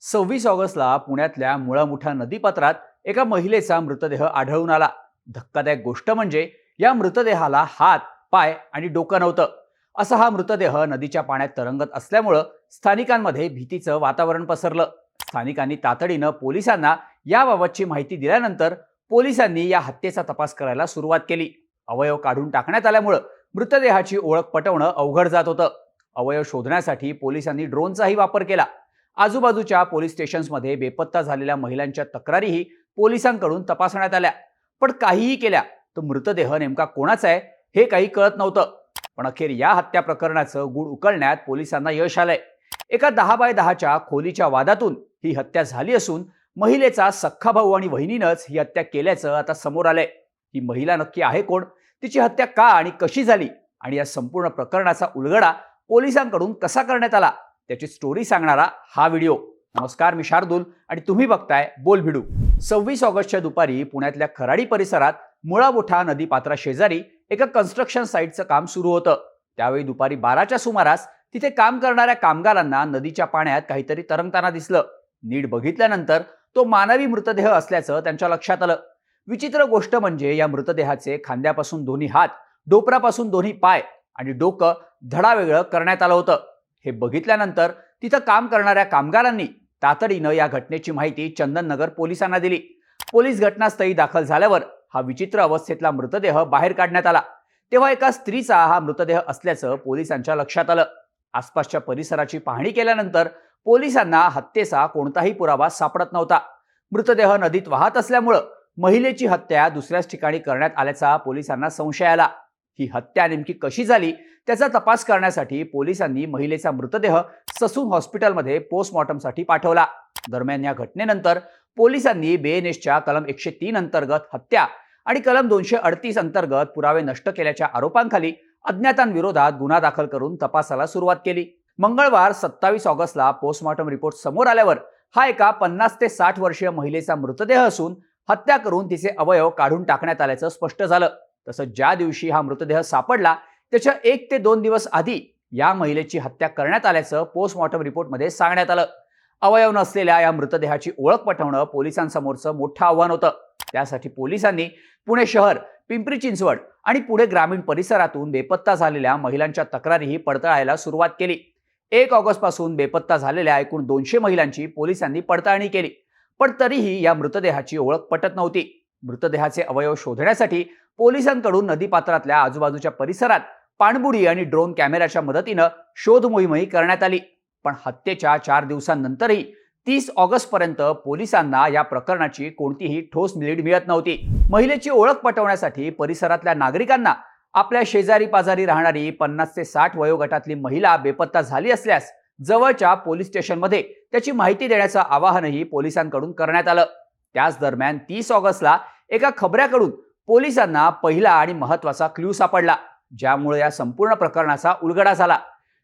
सव्वीस ऑगस्टला पुण्यातल्या मुळामुठा नदीपात्रात एका महिलेचा मृतदेह आढळून आला. धक्कादायक गोष्ट म्हणजे या मृतदेहाला हात पाय आणि डोकं नव्हतं. असा हा मृतदेह नदीच्या पाण्यात तरंगत असल्यामुळं स्थानिकांमध्ये भीतीचं वातावरण पसरलं. स्थानिकांनी तातडीनं पोलिसांना याबाबतची माहिती दिल्यानंतर पोलिसांनी या हत्येचा तपास करायला सुरुवात केली. अवयव काढून टाकण्यात आल्यामुळं मृतदेहाची ओळख पटवणं अवघड जात होतं. अवयव शोधण्यासाठी पोलिसांनी ड्रोनचाही वापर केला. आजूबाजूच्या पोलीस स्टेशन्समध्ये बेपत्ता झालेल्या महिलांच्या तक्रारीही पोलिसांकडून तपासण्यात आल्या. पण काहीही केल्या तर मृतदेह नेमका कोणाचा आहे हे काही कळत नव्हतं. पण अखेर या हत्या प्रकरणाचं गुढ उकळण्यात पोलिसांना यश आलंय. एका दहा बाय दहाच्या खोलीच्या वादातून ही हत्या झाली असून महिलेचा सख्खा भाऊ आणि वहिनीनंच ही हत्या केल्याचं आता समोर आलंय. ही महिला नक्की आहे कोण? तिची हत्या का आणि कशी झाली? आणि या संपूर्ण प्रकरणाचा उलगडा पोलिसांकडून कसा करण्यात आला? त्याची स्टोरी सांगणारा हा व्हिडिओ नमस्कार मी शार्दूल आणि तुम्ही बघताय बोल भिडू. सव्वीस ऑगस्टच्या दुपारी पुण्यातल्या खराडी परिसरात मुळामुठा नदी पात्रा शेजारी एका कन्स्ट्रक्शन साईटचं काम सुरू होतं. त्यावेळी दुपारी बाराच्या सुमारास तिथे काम करणाऱ्या कामगारांना नदीच्या पाण्यात काहीतरी तरंगताना दिसलं. नीट बघितल्यानंतर तो मानवी मृतदेह असल्याचं त्यांच्या लक्षात आलं. विचित्र गोष्ट म्हणजे या मृतदेहाचे खांद्यापासून दोन्ही हात डोपरापासून दोन्ही पाय आणि डोकं धडावेगळं करण्यात आलं होतं. हे बघितल्यानंतर तिथं काम करणाऱ्या कामगारांनी तातडीनं या घटनेची माहिती चंदननगर पोलिसांना दिली. पोलीस घटनास्थळी दाखल झाल्यावर हा विचित्र अवस्थेतला मृतदेह बाहेर काढण्यात आला. तेव्हा एका स्त्रीचा हा मृतदेह असल्याचं पोलिसांच्या लक्षात आलं. आसपासच्या परिसराची पाहणी केल्यानंतर पोलिसांना हत्येचा कोणताही पुरावा सापडत नव्हता. मृतदेह नदीत वाहत असल्यामुळं महिलेची हत्या दुसऱ्याच ठिकाणी करण्यात आल्याचा पोलिसांना संशय आला. ही हत्या नेमकी कशी झाली त्याचा तपास करण्यासाठी पोलिसांनी महिलेचा मृतदेह ससून हॉस्पिटलमध्ये पोस्टमॉर्टमसाठी पाठवला. दरम्यान या घटनेनंतर पोलिसांनी बीएनएसच्या कलम एकशे तीन अंतर्गत हत्या आणि कलम दोनशे अडतीस अंतर्गत पुरावे नष्ट केल्याच्या आरोपांखाली अज्ञातांविरोधात गुन्हा दाखल करून तपासाला सुरुवात केली. मंगळवार सत्तावीस ऑगस्टला पोस्टमॉर्टम रिपोर्ट समोर आल्यावर हा एका पन्नास ते साठ वर्षीय महिलेचा मृतदेह असून हत्या करून तिचे अवयव काढून टाकण्यात आल्याचं स्पष्ट झालं. तसंच ज्या दिवशी हा मृतदेह सापडला त्याच्या एक ते दोन दिवस आधी या महिलेची हत्या करण्यात आल्याचं पोस्टमॉर्टम रिपोर्टमध्ये सांगण्यात आलं. अवयव नसलेल्या या मृतदेहाची ओळख पटवणं पोलिसांसमोरचं मोठं आव्हान होतं. त्यासाठी पोलिसांनी पुणे शहर पिंपरी चिंचवड आणि पुणे ग्रामीण परिसरातून बेपत्ता झालेल्या महिलांच्या तक्रारीही पडताळायला सुरुवात केली. एक ऑगस्टपासून बेपत्ता झालेल्या एकूण दोनशे महिलांची पोलिसांनी पडताळणी केली. पण तरीही या मृतदेहाची ओळख पटत नव्हती. मृतदेहाचे अवयव शोधण्यासाठी पोलिसांकडून नदीपात्रातल्या आजूबाजूच्या परिसरात पाणबुडी आणि ड्रोन कॅमेऱ्याच्या मदतीनं शोध मोहीमही करण्यात आली. पण हत्येच्या चार दिवसांनंतरही तीस ऑगस्ट पर्यंत पोलिसांना या प्रकरणाची कोणतीही ठोस लीड मिळत नव्हती. महिलेची ओळख पटवण्यासाठी परिसरातल्या नागरिकांना आपल्या शेजारी पाजारी राहणारी पन्नास ते साठ वयोगटातली महिला बेपत्ता झाली असल्यास जवळच्या पोलीस स्टेशनमध्ये त्याची माहिती देण्याचं आवाहनही पोलिसांकडून करण्यात आलं. त्याच दरम्यान तीस ऑगस्टला एका खबऱ्याकडून पोलिसांना पहिला आणि महत्त्वाचा क्ल्यू सापडला. ज्यामुळे या संपूर्ण प्रकरणाचा उलगडा झाला.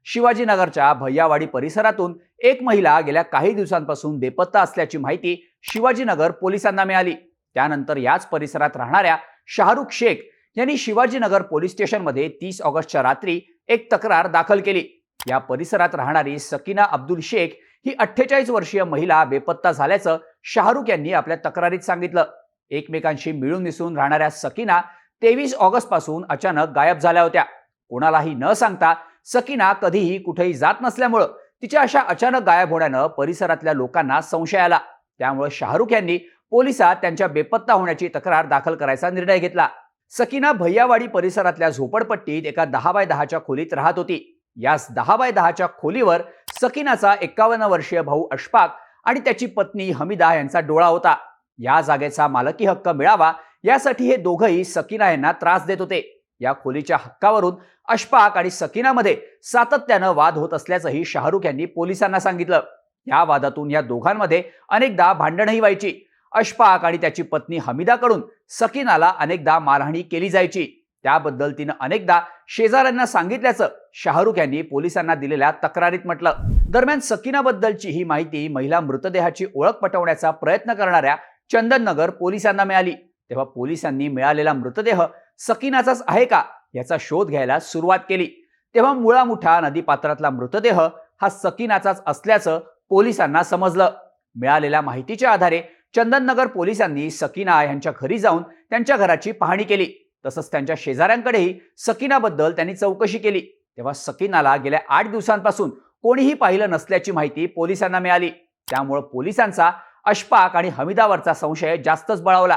शिवाजीनगरच्या भैयावाडी परिसरातून एक महिला गेल्या काही दिवसांपासून बेपत्ता असल्याची माहिती शिवाजीनगर पोलिसांना मिळाली. त्यानंतर याच परिसरात राहणाऱ्या शाहरुख शेख यांनी शिवाजीनगर पोलीस स्टेशनमध्ये तीस ऑगस्टच्या रात्री एक तक्रार दाखल केली. या परिसरात राहणारी सकीना अब्दुल शेख ही अठ्ठेचाळीस वर्षीय महिला बेपत्ता झाल्याचं शाहरुख यांनी आपल्या तक्रारीत सांगितलं. एकमेकांशी मिळून मिसळून राहणाऱ्या सकीना तेवीस ऑगस्टपासून अचानक गायब झाल्या होत्या. कोणालाही न सांगता सकीना कधीही कुठेही जात नसल्यामुळं तिच्या अशा अचानक गायब होण्यानं परिसरातल्या लोकांना संशय आला. त्यामुळे शाहरुख यांनी पोलिसात त्यांच्या बेपत्ता होण्याची तक्रार दाखल करायचा निर्णय घेतला. सकीना भैयावाडी परिसरातल्या झोपडपट्टीत एका दहा बाय दहाच्या खोलीत राहत होती. याच दहा बाय दहाच्या खोलीवर सकीनाचा एकावन्न वर्षीय भाऊ अशफाक आणि त्याची पत्नी हमिदा यांचा डोळा होता. या जागेचा मालकी हक्क मिळावा यासाठी हे दोघंही सकीना यांना त्रास देत होते. या खोलीच्या हक्कावरून अशफाक आणि सकीनामध्ये सातत्यानं वाद होत असल्याचंही शाहरुख यांनी पोलिसांना सांगितलं. या वादातून या दोघांमध्ये अनेकदा भांडणही व्हायची. अशफाक आणि त्याची पत्नी हमीदाकडून सकीनाला अनेकदा मारहाणी केली जायची. त्याबद्दल तिनं अनेकदा शेजाऱ्यांना सांगितल्याचं शाहरुख यांनी पोलिसांना दिलेल्या तक्रारीत म्हटलं. दरम्यान सकीनाबद्दलची ही माहिती महिला मृतदेहाची ओळख पटवण्याचा प्रयत्न करणाऱ्या चंदननगर पोलिसांना मिळाली. तेव्हा पोलिसांनी मिळालेला मृतदेह सकीनाचाच आहे का याचा शोध घ्यायला सुरुवात केली. तेव्हा मुळामुठा नदीपात्रातला मृतदेह हा सकीनाचाच असल्याचं पोलिसांना समजलं. मिळालेल्या माहितीच्या आधारे चंदननगर पोलिसांनी सकीना यांच्या घरी जाऊन त्यांच्या घराची पाहणी केली. तसंच त्यांच्या शेजाऱ्यांकडेही सकीनाबद्दल त्यांनी चौकशी केली. तेव्हा सकीनाला गेल्या आठ दिवसांपासून कोणीही पाहिलं नसल्याची माहिती पोलिसांना मिळाली. त्यामुळं पोलिसांचा अशफाक आणि हमीदावरचा संशय जास्तच बळावला.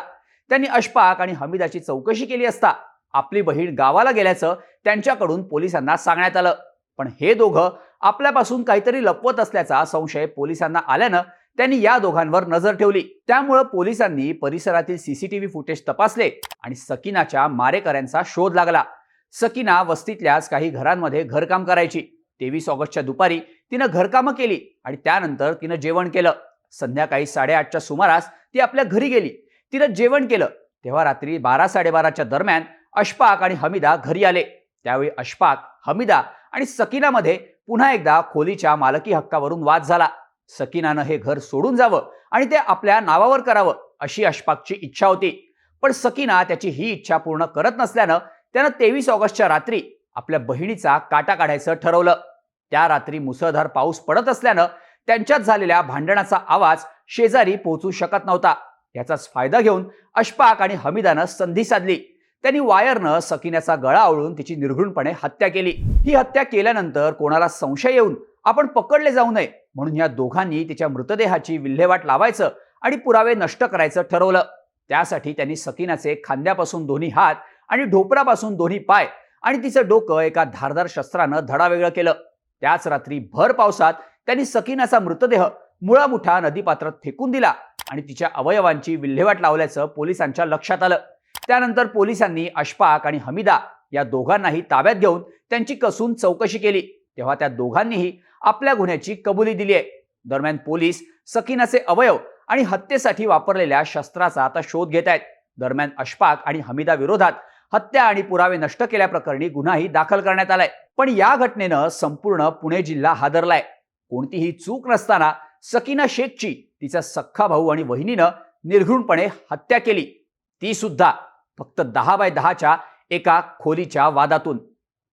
त्यांनी अशफाक आणि हमीदाची चौकशी केली असता आपली बहीण गावाला गेल्याचं त्यांच्याकडून पोलिसांना सांगण्यात आलं. पण हे दोघं आपल्यापासून काहीतरी लपवत असल्याचा संशय पोलिसांना आल्यानं त्यांनी या दोघांवर नजर ठेवली. त्यामुळं पोलिसांनी परिसरातील सीसीटीव्ही फुटेज तपासले आणि सकीनाच्या मारेकऱ्यांचा शोध लागला. सकीना वस्तीतल्याच काही घरांमध्ये घरकाम करायची. तेवीस ऑगस्टच्या दुपारी तिनं घरकामं केली आणि त्यानंतर तिनं जेवण केलं. संध्याकाळी साडेआठच्या सुमारास ती आपल्या घरी गेली. तिनं जेवण केलं. तेव्हा रात्री बारा साडेबाराच्या दरम्यान अशफाक आणि हमीदा घरी आले. त्यावेळी अशफाक हमीदा आणि सकीनामध्ये पुन्हा एकदा खोलीच्या मालकी हक्कावरून वाद झाला. सकीनानं हे घर सोडून जावं आणि ते आपल्या नावावर करावं अशी अशफाकची इच्छा होती. पण सकीना त्याची ही इच्छा पूर्ण करत नसल्यानं त्यानं तेवीस ऑगस्टच्या रात्री आपल्या बहिणीचा काटा काढायचं ठरवलं. त्या रात्री मुसळधार पाऊस पडत असल्यानं त्यांच्यात झालेल्या भांडणाचा आवाज शेजारी पोहोचू शकत नव्हता. याचाच फायदा घेऊन अशफाक आणि हमीदानं संधी साधली. त्यांनी वायरनं सकिन्याचा गळा आवळून तिची निर्घृणपणे हत्या केली. ही हत्या केल्यानंतर कोणाला संशय येऊन आपण पकडले जाऊ नये म्हणून या दोघांनी तिच्या मृतदेहाची विल्हेवाट लावायचं आणि पुरावे नष्ट करायचं ठरवलं. त्यासाठी त्यांनी सकिनाचे खांद्यापासून दोन्ही हात आणि ढोपरापासून दोन्ही पाय आणि तिचं डोकं एका धारदार शस्त्रानं धडावेगळं केलं. त्याच रात्री भर पावसात त्यांनी सकिनाचा मृतदेह मुळामुठा नदीपात्रात फेकून दिला. आणि तिच्या अवयवांची विल्हेवाट लावल्याचं पोलिसांच्या लक्षात आलं. त्यानंतर पोलिसांनी अशफाक आणि हमीदा या दोघांनाही ताब्यात घेऊन त्यांची कसून चौकशी केली. तेव्हा त्या दोघांनीही आपल्या गुन्ह्याची कबुली दिली आहे. दरम्यान पोलीस सकीनाचे अवयव आणि हत्येसाठी वापरलेल्या शस्त्राचा आता शोध घेत आहेत. दरम्यान अशफाक आणि हमीदा विरोधात हत्या आणि पुरावे नष्ट केल्याप्रकरणी गुन्हाही दाखल करण्यात आलाय. पण या घटनेनं संपूर्ण पुणे जिल्हा हादरलाय. कोणतीही चूक नसताना सकीना शेखची तिचा सख्खा भाऊ आणि वहिनीनं निर्घृणपणे हत्या केली. ती सुद्धा फक्त दहा बाय दहाच्या एका खोलीच्या वादातून.